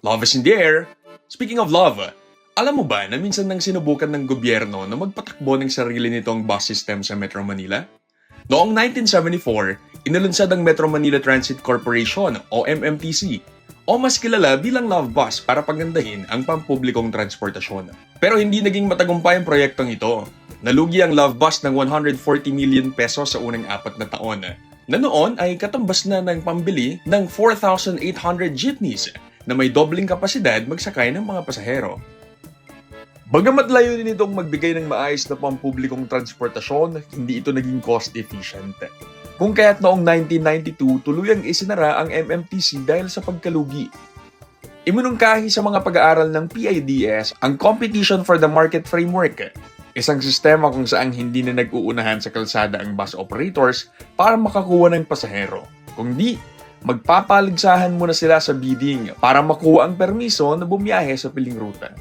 Love is in the air. Speaking of love, alam mo ba na minsan nang sinubukan ng gobyerno na magpatakbo ng sarili nitong bus system sa Metro Manila? Noong 1974, inalunsad ang Metro Manila Transit Corporation o MMTC o mas kilala bilang Love Bus para pagandahin ang pampublikong transportasyon. Pero hindi naging matagumpay ang proyektong ito. Nalugi ang Love Bus ng 140 million pesos sa unang apat na taon na noon ay katambas na ng pambili ng 4,800 jeepneys na may dobling kapasidad magsakay ng mga pasahero. Bagamat layunin nitong magbigay ng maayos na pampublikong transportasyon, hindi ito naging cost efficient. Kung kaya't noong 1992, tuluyang isinara ang MMTC dahil sa pagkalugi. Iminungkahi sa mga pag-aaral ng PIDS ang Competition for the Market Framework, isang sistema kung saan hindi na nag-uunahan sa kalsada ang bus operators para makakuha ng pasahero. Kung di, magpapaligsahan muna sila sa bidding para makuha ang permiso na bumiyahe sa piling ruta.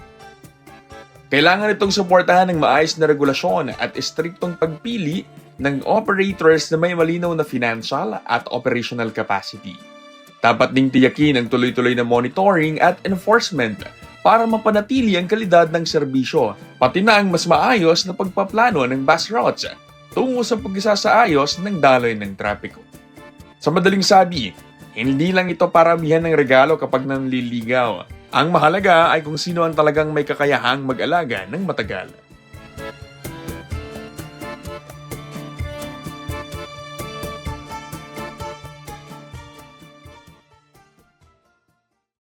Kailangan itong suportahan ng maayos na regulasyon at istriktong pagpili ng operators na may malinaw na financial at operational capacity. Dapat ding tiyakin ang tuloy-tuloy na monitoring at enforcement para mapanatili ang kalidad ng serbisyo, pati na ang mas maayos na pagpaplano ng bus routes tungo sa pagsasaayos ng daloy ng trapiko. Sa madaling sabi, hindi lang ito paramihan ng regalo kapag nanliligaw. Ang mahalaga ay kung sino ang talagang may kakayahang mag-alaga ng matagal.